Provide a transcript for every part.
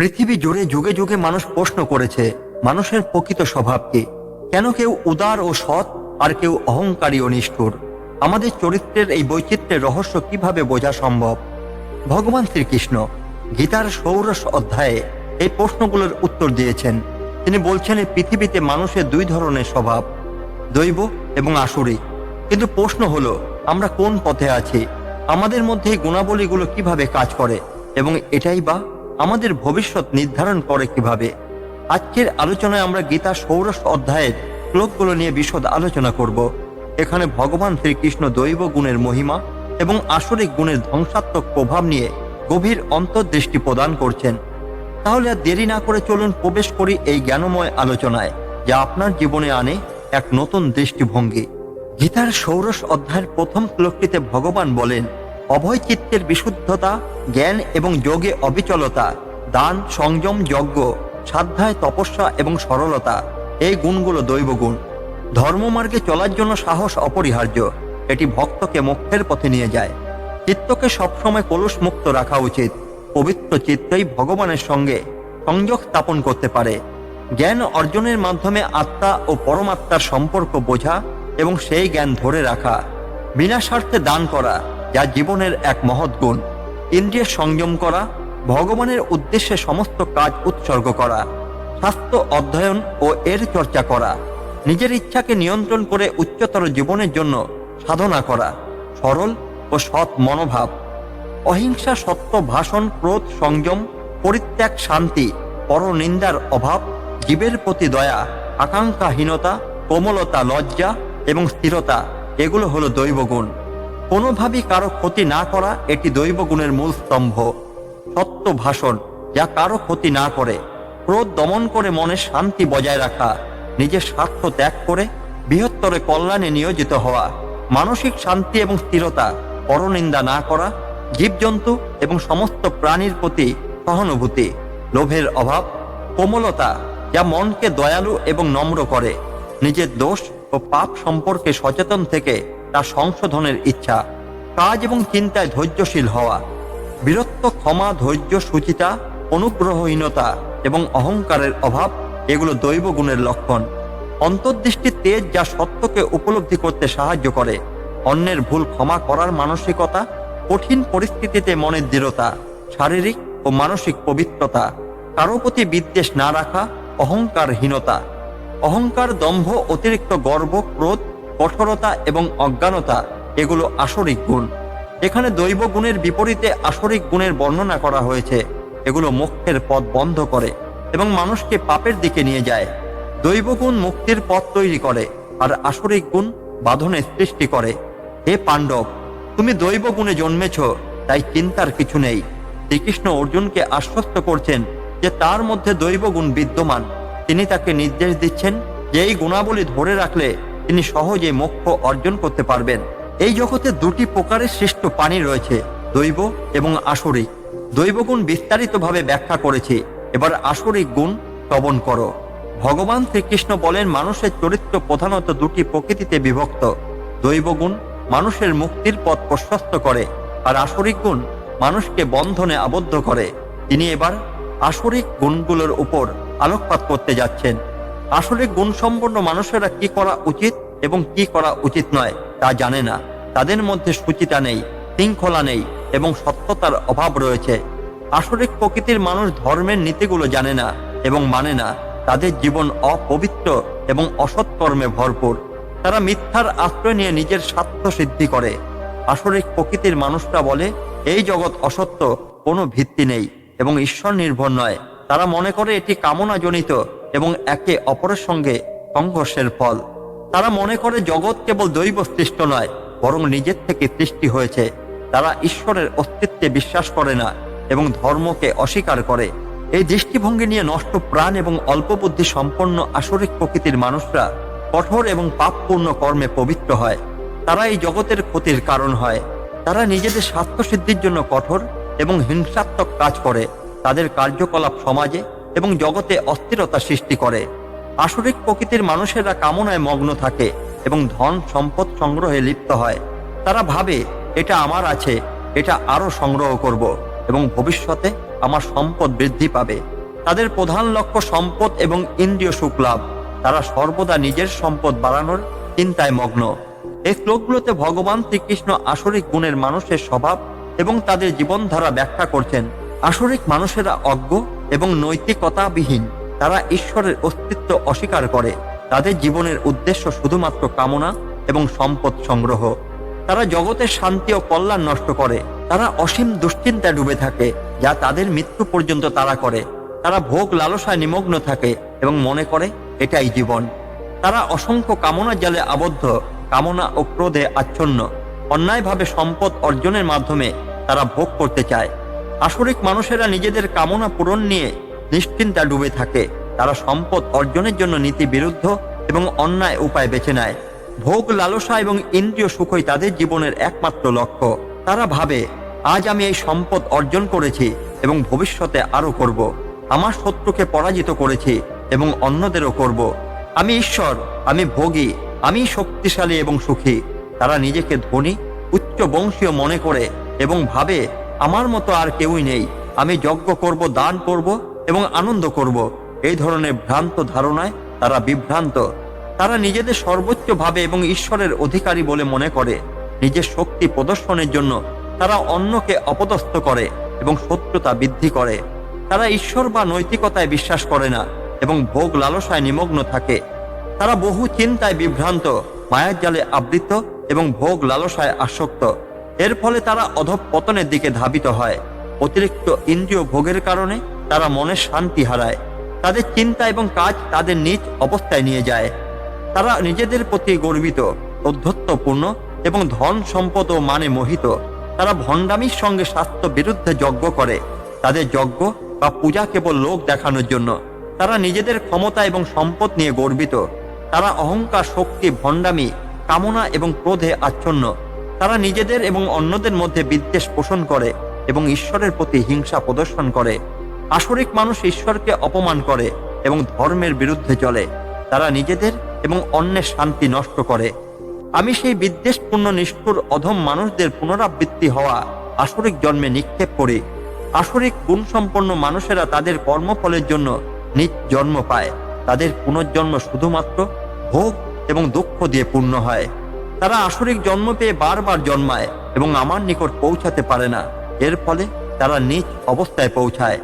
পৃথিবী জুড়ে যুগে যুগে মানুষ প্রশ্ন করেছে, মানুষের প্রকৃত স্বভাব কি? কেন কেউ উদার ও সৎ আর কেউ অহংকারী ও নিষ্ঠুর? আমাদের চরিত্রের এই বৈচিত্র্যের রহস্য কীভাবে বোঝা সম্ভব? ভগবান শ্রীকৃষ্ণ গীতার সৌরস অধ্যায়ে এই প্রশ্নগুলোর উত্তর দিয়েছেন। তিনি বলছেন পৃথিবীতে মানুষের দুই ধরনের স্বভাব, দৈব এবং আসুরি। কিন্তু প্রশ্ন হলো, আমরা কোন পথে আছি? আমাদের মধ্যে গুণাবলীগুলো কীভাবে কাজ করে? এবং এটাই বা আমাদের ভবিষ্যৎ নির্ধারণ করে কীভাবে? আজকের আলোচনায় আমরা গীতা ষোড়শ অধ্যায়ের শ্লোকগুলো নিয়ে বিশদ আলোচনা করব। এখানে ভগবান শ্রীকৃষ্ণ দৈব গুণের মহিমা এবং আসরিক গুণের ধ্বংসাত্মক প্রভাব নিয়ে গভীর অন্তর্দৃষ্টি প্রদান করছেন। তাহলে আর দেরি না করে চলুন প্রবেশ করি এই জ্ঞানময় আলোচনায়, যা আপনার জীবনে আনে এক নতুন দৃষ্টিভঙ্গি। গীতার ষোড়শ অধ্যায়ের প্রথম শ্লোকটিতে ভগবান বলেন অভয় চিত্তের বিশুদ্ধতা, জ্ঞান এবং যোগে অবিচলতা, দান সংযম যজ্ঞ সাধ্যায় তপস্যা এবং সরলতা, এই গুণগুলো দৈব গুণ ধর্মমার্গে চলার জন্য সাহস অপরিহার্য, এটি ভক্তকে মোক্ষের পথে নিয়ে যায়। চিত্তকে সবসময় কলুষ মুক্ত রাখা উচিত, পবিত্র চিত্তই ভগবানের সঙ্গে সংযোগ স্থাপন করতে পারে। জ্ঞান অর্জনের মাধ্যমে আত্মা ও পরমাত্মার সম্পর্ক বোঝা এবং সেই জ্ঞান ধরে রাখা। বিনা স্বার্থে দান করা যা জীবনের এক মহৎ গুণ। ইন্দ্রিয় সংযম করা, ভগবানের উদ্দেশ্যে সমস্ত কাজ উৎসর্গ করা, স্বাস্থ্য অধ্যয়ন ও এর চর্চা করা, নিজের ইচ্ছাকে নিয়ন্ত্রণ করে উচ্চতর জীবনের জন্য সাধনা করা, সরল ও সৎ মনোভাব। অহিংসা সত্য ভাষণ, ক্রোধ সংযম, পরিত্যাগ শান্তি, পরনিন্দার অভাব, জীবের প্রতি দয়া, আকাঙ্ক্ষাহীনতা, কোমলতা লজ্জা এবং স্থিরতা, এগুলো হলো দৈবগুণ। কোনোভাবেই কারও ক্ষতি না করা এটি দৈবগুণের মূল স্তম্ভ। সত্য ভাষণ, যা কারও ক্ষতি না করে, ক্রোধ দমন করে মনে শান্তি বজায় রাখা, নিজের স্বার্থ ত্যাগ করে বৃহত্তরে কল্যাণে নিয়োজিত হওয়া, মানসিক শান্তি এবং স্থিরতা, পরনিন্দা না করা, জীবজন্তু এবং সমস্ত প্রাণীর প্রতি সহানুভূতি, লোভের অভাব, কোমলতা, যা মনকে দয়ালু এবং নম্র করে, নিজের দোষ ও পাপ সম্পর্কে সচেতন থেকে তা সংশোধনের ইচ্ছা, কাজ এবং চিন্তায় ধৈর্যশীল হওয়া, বীরত্ব, ক্ষমা, ধৈর্য, সুচিতা, অনুগ্রহহীনতা এবং অহংকারের অভাব এগুলো দৈব গুণের লক্ষণ। অন্তর্দৃষ্টির তেজ যা সত্যকে উপলব্ধি করতে সাহায্য করে। অন্যের ভুল ক্ষমা করার মানসিকতা, কঠিন পরিস্থিতিতে মনের দৃঢ়তা, শারীরিক ও মানসিক পবিত্রতা, কারও প্রতি বিদ্বেষ না রাখা, অহংকারহীনতা। অহংকার দম্ভ, অতিরিক্ত গর্ব, ক্রোধ কঠোরতা এবং অজ্ঞানতা, এগুলো আসরিক গুণ। এখানে দৈব গুণের বিপরীতে আসরিক গুণের বর্ণনা করা হয়েছে। এগুলো মোক্ষের পথ বন্ধ করে এবং মানুষকে পাপের দিকে নিয়ে যায়। দৈব গুণ মুক্তির পথ তৈরি করে আর আসরিক গুণ বাঁধনের সৃষ্টি করে। হে পাণ্ডব, তুমি দৈব গুণে জন্মেছ, তাই চিন্তার কিছু নেই। শ্রীকৃষ্ণ অর্জুনকে আশ্বস্ত করছেন যে তার মধ্যে দৈব গুণ বিদ্যমান। তিনি তাকে নির্দেশ দিচ্ছেন যে এই গুণাবলী ধরে রাখলে তিনি সহজে মোক্ষ অর্জন করতে পারবেন। এই জগতে দুটি প্রকারের সৃষ্ট পানি রয়েছে, দৈব এবং আসরিক। দৈবগুণ বিস্তারিতভাবে ব্যাখ্যা করেছে। এবার আসরিক গুণ শ্রবণ করো। ভগবান শ্রীকৃষ্ণ বলেন, মানুষের চরিত্র প্রধানত দুটি প্রকৃতিতে বিভক্ত। দৈবগুণ মানুষের মুক্তির পথ প্রশস্ত করে, আর আসরিক গুণ মানুষকে বন্ধনে আবদ্ধ করে। তিনি এবার আসরিক গুণগুলোর উপর আলোকপাত করতে যাচ্ছেন। আসরিক গুণসম্পন্ন মানুষেরা কি করা উচিত এবং কি করা উচিত নয়, তা জানে না। তাদের মধ্যে সুচিতা নেই, শৃঙ্খলা নেই এবং সত্যতার অভাব রয়েছে। আসলে প্রকৃতির মানুষ ধর্মের নীতিগুলো জানে না এবং মানে না। তাদের জীবন অপবিত্র এবং অসৎকর্মে ভরপুর। তারা মিথ্যার আশ্রয় নিয়ে নিজের স্বার্থ সিদ্ধি করে। আসরিক প্রকৃতির মানুষরা বলে, এই জগৎ অসত্য, কোনো ভিত্তি নেই এবং ঈশ্বর নির্ভর নয়। তারা মনে করে এটি কামনা জনিত এবং একে অপরের সঙ্গে সংঘর্ষের ফল। তারা মনে করে জগৎ কেবল দৈব সৃষ্ট নয়, বরং নিজের থেকে সৃষ্টি হয়েছে। তারা ঈশ্বরের অস্তিত্বে বিশ্বাস করে না এবং ধর্মকে অস্বীকার করে। এই দৃষ্টিভঙ্গি নিয়ে নষ্ট প্রাণ এবং অল্প বুদ্ধি সম্পন্ন আসরিক প্রকৃতির মানুষরা কঠোর এবং পাপপূর্ণ কর্মে পবিত্র হয়। তারা এই জগতের ক্ষতির কারণ হয়। তারা নিজেদের স্বাস্থ্য সিদ্ধির জন্য কঠোর এবং হিংসাত্মক কাজ করে। তাদের কার্যকলাপ সমাজে এবং জগতে অস্থিরতা সৃষ্টি করে। আসরিক প্রকৃতির মানুষেরা কামনায় মগ্ন থাকে এবং ধন, সম্পদ সংগ্রহে লিপ্ত হয়। তারা ভাবে, এটা আমার আছে, এটা আরও সংগ্রহ করব এবং ভবিষ্যতে আমার সম্পদ বৃদ্ধি পাবে। তাদের প্রধান লক্ষ্য সম্পদ এবং ইন্দ্রিয় সুখ লাভ। তারা সর্বদা নিজের সম্পদ বাড়ানোর চিন্তায় মগ্ন। এই শ্লোকগুলোতে ভগবান শ্রীকৃষ্ণ আসরিক গুণের মানুষের স্বভাব এবং তাদের জীবনধারা ব্যাখ্যা করছেন। আসরিক মানুষেরা অজ্ঞ এবং নৈতিকতাবিহীন। তারা ঈশ্বরের অস্তিত্ব অস্বীকার করে। তাদের জীবনের উদ্দেশ্য শুধুমাত্র কামনা এবং সম্পদ সংগ্রহ। তারা জগতের শান্তি ও কল্যাণ নষ্ট করে। তারা অসীম দুশ্চিন্তায় ডুবে থাকে, যা তাদের মৃত্যু পর্যন্ত তারা করে। তারা ভোগ লালসায় নিমগ্ন থাকে এবং মনে করে, এটাই জীবন। তারা অসংখ্য কামনা জালে আবদ্ধ, কামনা ও ক্রোধে আচ্ছন্ন। অন্যায়ভাবে সম্পদ অর্জনের মাধ্যমে তারা ভোগ করতে চায়। আসরিক মানুষেরা নিজেদের কামনা পূরণ নিয়ে নিশ্চিন্তা ডুবে থাকে। তারা সম্পদ অর্জনের জন্য নীতি বিরুদ্ধ এবং অন্যায় উপায় বেছে নেয়। ভোগ লালসা এবং ইন্দ্রিয় সুখই তাদের জীবনের একমাত্র লক্ষ্য। তারা ভাবে, আজ আমি এই সম্পদ অর্জন করেছি এবং ভবিষ্যতে আরও করব। আমার শত্রুকে পরাজিত করেছি এবং অন্যদেরও করব। আমি ঈশ্বর, আমি ভোগী, আমি শক্তিশালী এবং সুখী। তারা নিজেকে ধনী উচ্চ বংশীয় মনে করে এবং ভাবে আমার মতো আর কেউই নেই। আমি যজ্ঞ করব, দান করব এবং আনন্দ করব। এই ধরনের ভ্রান্ত ধারণায় তারা বিভ্রান্ত। তারা নিজেদের সর্বোচ্চ ভাবে এবং ঈশ্বরের অধিকারী বলে মনে করে। নিজের শক্তি প্রদর্শনের জন্য তারা অন্যকে অপদস্থ করে এবং শত্রুতা বৃদ্ধি করে। তারা ঈশ্বর বা নৈতিকতায় বিশ্বাস করে না এবং ভোগ লালসায় নিমগ্ন থাকে। তারা বহু চিন্তায় বিভ্রান্ত, মায়ের জালে আবৃত এবং ভোগ লালসায় আসক্ত। এর ফলে তারা অধঃপতনের দিকে ধাবিত হয়। অতিরিক্ত ইন্দ্রিয় ভোগের কারণে তারা মনের শান্তি হারায়। তাদের চিন্তা এবং কাজ তাদের নিজ অবস্থায় নিয়ে যায়। তারা নিজেদের প্রতি গর্বিত অধ্যত্বপূর্ণ এবং ধন, সম্পদ ও মানে মোহিত। তারা ভণ্ডামির সঙ্গে স্বাস্থ্য বিরুদ্ধে যজ্ঞ করে। তাদের যজ্ঞ বা পূজা কেবল লোক দেখানোর জন্য। তারা নিজেদের ক্ষমতা এবং সম্পদ নিয়ে গর্বিত। তারা অহংকার, শক্তি, ভণ্ডামি, কামনা এবং ক্রোধে আচ্ছন্ন। তারা নিজেদের এবং অন্যদের মধ্যে বিদ্বেষ পোষণ করে এবং ঈশ্বরের প্রতি হিংসা প্রদর্শন করে। আসরিক মানুষ ঈশ্বরকে অপমান করে এবং ধর্মের বিরুদ্ধে চলে। তারা নিজেদের এবং অন্যের শান্তি নষ্ট করে। আমি সেই বিদ্বেষপূর্ণ নিষ্ঠুর অধম মানুষদের পুনরাবৃত্তি হওয়া আসরিক জন্মে নিক্ষেপ করি। আসরিক গুণসম্পন্ন মানুষেরা তাদের কর্মফলের জন্য নিজ জন্ম পায়। তাদের পুনর্জন্ম শুধুমাত্র ভোগ এবং দুঃখ দিয়ে পূর্ণ হয়। তারা আসরিক জন্ম পেয়ে বারবার জন্মায় এবং আমার নিকট পৌঁছাতে পারে না। এর ফলে তারা নিজ অবস্থায় পৌঁছায়।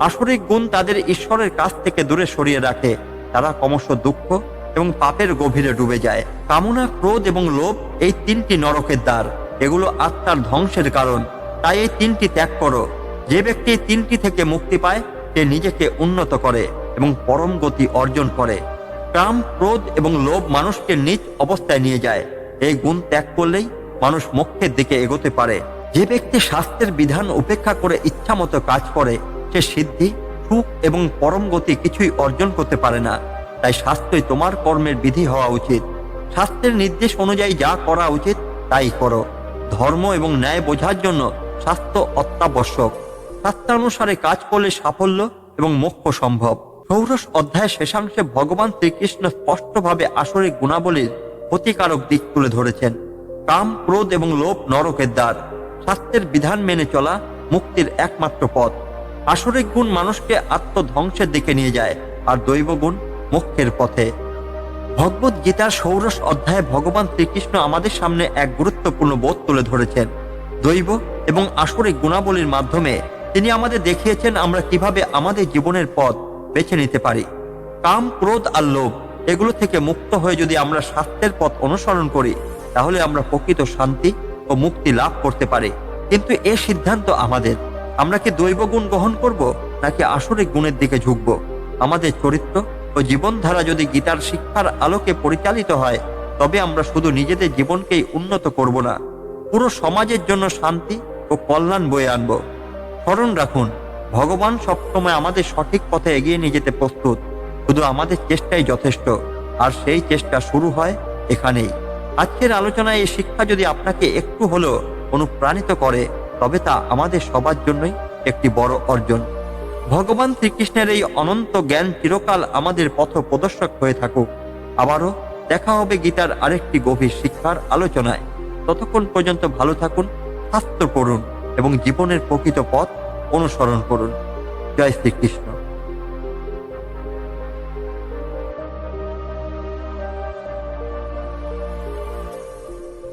আসরিক গুণ তাদের ঈশ্বরের কাছ থেকে দূরে সরিয়ে রাখে। তারা ক্রমশ দুঃখ এবং পাপের গভীরে ডুবে যায়। কামনা, ক্রোধ এবং লোভ এই তিনটি নরকের দ্বার। এগুলো আত্মার ধ্বংসের কারণ। তাই এই তিনটি ত্যাগ করো। যে ব্যক্তি তিনটি থেকে মুক্তি পায়, সে নিজেকে উন্নত করে এবং পরম গতি অর্জন করে। কাম, ক্রোধ এবং লোভ মানুষকে নিজ অবস্থায় নিয়ে যায়। এই গুণ ত্যাগ করলেই মানুষ মোক্ষের দিকে এগোতে পারে। যে ব্যক্তি স্বাস্থ্যের বিধান উপেক্ষা করে ইচ্ছামতো কাজ করে, সে সিদ্ধি, সুখ এবং পরম গতি কিছুই অর্জন করতে পারে না। তাই স্বাস্থ্যই তোমার কর্মের বিধি হওয়া উচিত। স্বাস্থ্যের নির্দেশ অনুযায়ী যা করা উচিত, তাই করো। ধর্ম এবং ন্যায় বোঝার জন্য স্বাস্থ্য অত্যাবশ্যক। শাস্ত্রানুসারে কাজ করলে সাফল্য এবং মোক্ষ সম্ভব। ষোড়শ অধ্যায় শেষাংশে ভগবান শ্রীকৃষ্ণ স্পষ্টভাবে আসরিক গুণাবলীর ক্ষতিকারক দিক তুলে ধরেছেন। কাম, ক্রোধ এবং লোভ নরকের দ্বার। শাস্ত্রের বিধান মেনে চলা মুক্তির একমাত্র পথ। আসরিক গুণ মানুষকে আত্মধ্বংসের দিকে নিয়ে যায় আর দৈব গুণ মোক্ষের পথে। ভগবত গীতার ষোড়শ অধ্যায়ে ভগবান শ্রীকৃষ্ণ আমাদের সামনে এক গুরুত্বপূর্ণ বোধ তুলে ধরেছেন। দৈব এবং আসরিক গুণাবলীর মাধ্যমে তিনি আমাদের দেখিয়েছেন আমরা কীভাবে আমাদের জীবনের পথ বেছে নিতে পারি। কাম, ক্রোধ আর লোভ এগুলো থেকে মুক্ত হয়ে যদি আমরা স্বাস্থ্যের পথ অনুসরণ করি, তাহলে আমরা প্রকৃত শান্তি ও মুক্তি লাভ করতে পারি। কিন্তু এ সিদ্ধান্ত আমাদের। আমরা কি দৈব গুণ গ্রহণ করব, নাকি আসরিক গুণের দিকে ঝুঁকব? আমাদের চরিত্র ও জীবনধারা যদি গীতার শিক্ষার আলোকে পরিচালিত হয়, তবে আমরা শুধু নিজেদের জীবনকেই উন্নত করব না। পুরো সমাজের জন্য শান্তি ও কল্যাণ বয়ে আনব। স্মরণ রাখুন, ভগবান সবসময় আমাদের সঠিক পথে এগিয়ে নিয়ে যেতে প্রস্তুত। শুধু আমাদের চেষ্টাই যথেষ্ট, আর সেই চেষ্টা শুরু হয় এখানেই। আজকের আলোচনায় এই শিক্ষা যদি আপনাকে একটু হলেও অনুপ্রাণিত করে, তবে তা আমাদের সবার জন্যই একটি বড় অর্জন। ভগবান শ্রীকৃষ্ণের এই অনন্ত জ্ঞান চিরকাল আমাদের পথ প্রদর্শক হয়ে থাকুক। আবারও দেখা হবে গীতার আরেকটি গভীর শিক্ষার আলোচনায়। ততক্ষণ পর্যন্ত ভালো থাকুন, স্বাস্থ্য করুন এবং জীবনের প্রকৃত পথ অনুসরণ করুন। জয় শ্রীকৃষ্ণ।